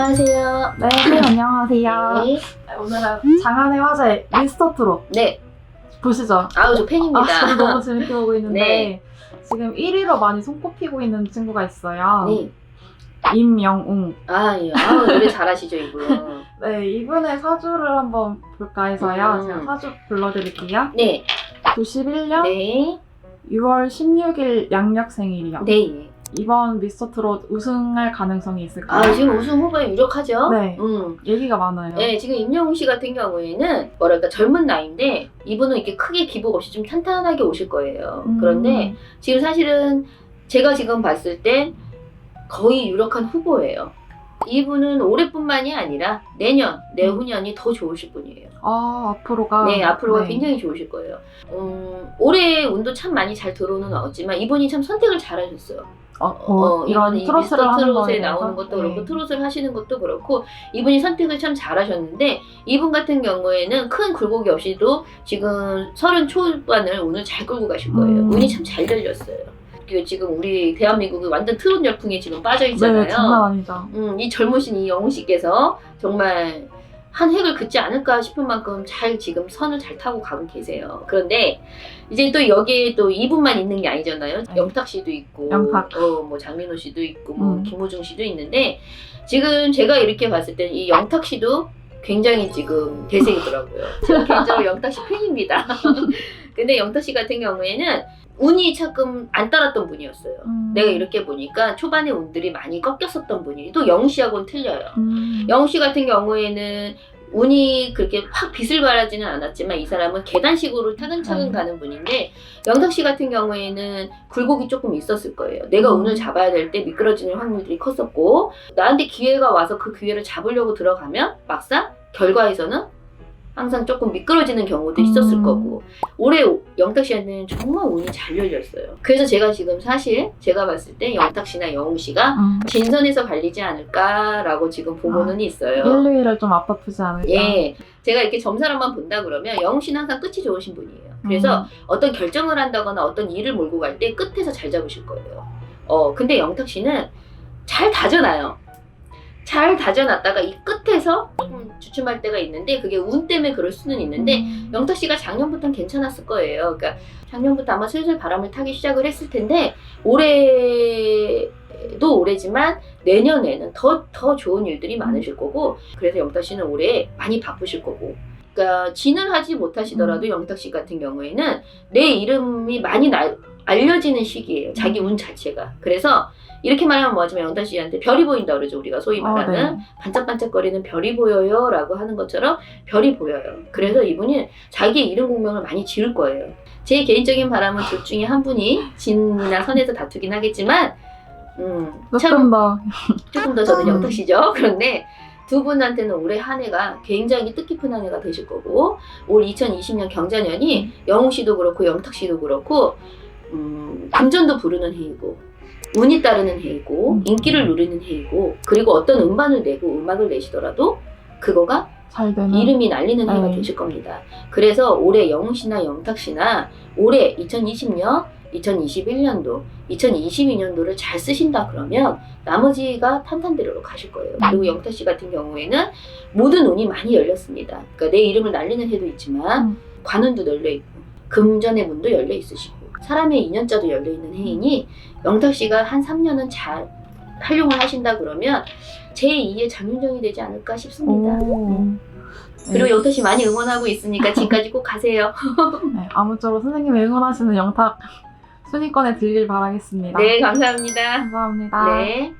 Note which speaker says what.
Speaker 1: 안녕하세요.
Speaker 2: 네, 네, 안녕하세요.
Speaker 1: 네.
Speaker 2: 오늘은 장안의 화제 미스터 트롯
Speaker 1: 네.
Speaker 2: 보시죠.
Speaker 1: 아우 저 팬입니다.
Speaker 2: 아, 저도 너무 재밌게 보고 있는데
Speaker 1: 네.
Speaker 2: 지금 1위로 많이 손꼽히고 있는 친구가 있어요.
Speaker 1: 네.
Speaker 2: 임영웅.
Speaker 1: 아, 예. 아우 노래 잘하시죠 이분.
Speaker 2: 네, 이분의 사주를 한번 볼까 해서요.
Speaker 1: 음.
Speaker 2: 제가 사주 불러드릴게요.
Speaker 1: 네.
Speaker 2: 91년
Speaker 1: 네.
Speaker 2: 6월 16일 양력 생일이요.
Speaker 1: 네.
Speaker 2: 이번 미스터 트롯 우승할 가능성이 있을까요?
Speaker 1: 아 지금 우승 후보에 유력하죠.
Speaker 2: 네.
Speaker 1: 음.
Speaker 2: 얘기가 많아요.
Speaker 1: 네, 지금 임영웅 씨 같은 경우에는 뭐랄까 젊은 나이인데 이분은 이렇게 크게 기복 없이 좀 탄탄하게 오실 거예요.
Speaker 2: 음.
Speaker 1: 그런데 지금 사실은 제가 지금 봤을 땐 거의 유력한 후보예요. 이분은 올해뿐만이 아니라 내년, 내후년이 더 좋으실 분이에요.
Speaker 2: 아, 앞으로가.
Speaker 1: 네, 앞으로가
Speaker 2: 네.
Speaker 1: 굉장히 좋으실 거예요. 음, 올해 운도 참 많이 잘 들어오는 없지만 이분이 참 선택을 잘 하셨어요.
Speaker 2: 어, 뭐 이런
Speaker 1: 이번에 이
Speaker 2: 트로트를
Speaker 1: 미스터
Speaker 2: 하는
Speaker 1: 트롯에 나오는? 것도 그렇고
Speaker 2: 네.
Speaker 1: 트롯을 하시는 것도 그렇고 이분이 선택을 참 잘하셨는데 이분 같은 경우에는 큰 굴곡이 없이도 지금 서른 초반을 오늘 잘 끌고 가실 거예요.
Speaker 2: 음.
Speaker 1: 운이 참 잘 열렸어요. 그 지금 우리 대한민국이 완전 트롯 열풍에 지금 빠져 있잖아요.
Speaker 2: 네, 장난 아니죠.
Speaker 1: 음, 이 젊으신 이 영웅 씨께서 정말 한 획을 긋지 않을까 싶을 만큼 잘 지금 선을 잘 타고 가고 계세요. 그런데 이제 또 여기에 또 이분만 있는 게 아니잖아요.
Speaker 2: 네.
Speaker 1: 영탁 씨도 있고,
Speaker 2: 영탁.
Speaker 1: 어, 뭐 장민호 씨도 있고, 뭐
Speaker 2: 음.
Speaker 1: 김호중 씨도 있는데 지금 제가 이렇게 봤을 때이 영탁 씨도 굉장히 지금 대세이더라고요. 제가 개인적으로 영탁 씨 팬입니다. 근데 영탁 씨 같은 경우에는 운이 조금 안 따랐던 분이었어요.
Speaker 2: 음.
Speaker 1: 내가 이렇게 보니까 초반에 운들이 많이 꺾였었던 분이 또 영웅 씨하고는 틀려요.
Speaker 2: 음.
Speaker 1: 영웅 씨 같은 경우에는 운이 그렇게 확 빛을 발하지는 않았지만 이 사람은 계단식으로 차근차근
Speaker 2: 음.
Speaker 1: 가는 분인데 영탁 씨 같은 경우에는 굴곡이 조금 있었을 거예요. 내가
Speaker 2: 음.
Speaker 1: 운을 잡아야 될 때 미끄러지는 확률이 컸었고 나한테 기회가 와서 그 기회를 잡으려고 들어가면 막상 결과에서는 항상 조금 미끄러지는 경우도 있었을
Speaker 2: 음.
Speaker 1: 거고 올해 영탁 씨한테는 정말 운이 잘 열렸어요. 그래서 제가 지금 사실 제가 봤을 때 영탁 씨나 영웅 씨가
Speaker 2: 음.
Speaker 1: 진선에서 갈리지 않을까라고 지금 보고는 있어요.
Speaker 2: 1, 2위를 좀 앞다투지 않을까?
Speaker 1: 예. 제가 이렇게 점사람만 본다 그러면 영웅 씨는 항상 끝이 좋으신 분이에요. 그래서
Speaker 2: 음.
Speaker 1: 어떤 결정을 한다거나 어떤 일을 몰고 갈 때 끝에서 잘 잡으실 거예요. 어, 근데 영탁 씨는 잘 다져놔요. 잘 다져놨다가 이 끝에서 조금 주춤할 때가 있는데 그게 운 때문에 그럴 수는 있는데
Speaker 2: 음.
Speaker 1: 영탁 씨가 작년부터는 괜찮았을 거예요. 그러니까 작년부터 아마 슬슬 바람을 타기 시작을 했을 텐데 올해도 올해지만 내년에는 더, 더 좋은 일들이 많으실 거고 그래서 영탁 씨는 올해 많이 바쁘실 거고 그러니까 진을 하지 못하시더라도
Speaker 2: 음.
Speaker 1: 영탁 씨 같은 경우에는 내 이름이 많이 나- 알려지는 시기예요. 자기 운 자체가. 그래서 이렇게 말하면 뭐하지만 영탁 씨한테 별이 보인다 그러죠. 우리가 소위
Speaker 2: 아,
Speaker 1: 말하는
Speaker 2: 네.
Speaker 1: 반짝반짝거리는 별이 보여요 라고 하는 것처럼 별이 보여요. 그래서 이분이 자기의 이름 공명을 많이 지을 거예요. 제 개인적인 바람은 둘 중에 한 분이 진이나 선에서 다투긴 하겠지만 음, 참
Speaker 2: 조금 더
Speaker 1: 조금 더 저는
Speaker 2: 음.
Speaker 1: 영탁 씨죠. 그런데 두 분한테는 올해 한 해가 굉장히 뜻깊은 한 해가 되실 거고 올 2020년 경자년이 영웅 씨도 그렇고 영탁 씨도 그렇고 음, 금전도 부르는 해이고 운이 따르는 해이고
Speaker 2: 음.
Speaker 1: 인기를 누리는 해이고 그리고 어떤 음반을 내고 음악을 내시더라도 그거가
Speaker 2: 잘 되는
Speaker 1: 이름이 날리는 해가
Speaker 2: 네.
Speaker 1: 되실 겁니다. 그래서 올해 영웅 씨나 영탁 씨나 올해 2020년, 2021년도, 2022년도를 잘 쓰신다 그러면 나머지가 탄탄대로로 가실 거예요. 그리고 영탁 씨 같은 경우에는 모든 운이 많이 열렸습니다. 그러니까 내 이름을 날리는 해도 있지만
Speaker 2: 음.
Speaker 1: 관운도 열려 있고 금전의 문도 열려 있으시고 사람의 인연자도 열려 있는 해이니 영탁 씨가 한 3년은 잘 활용을 하신다 그러면 제 2의 장윤정이 되지 않을까 싶습니다.
Speaker 2: 오.
Speaker 1: 그리고
Speaker 2: 네.
Speaker 1: 영탁 씨 많이 응원하고 있으니까 지금까지 꼭 가세요.
Speaker 2: 네, 아무쪼록 선생님이 응원하시는 영탁 순위권에 들길 바라겠습니다.
Speaker 1: 네, 감사합니다.
Speaker 2: 감사합니다.
Speaker 1: 네.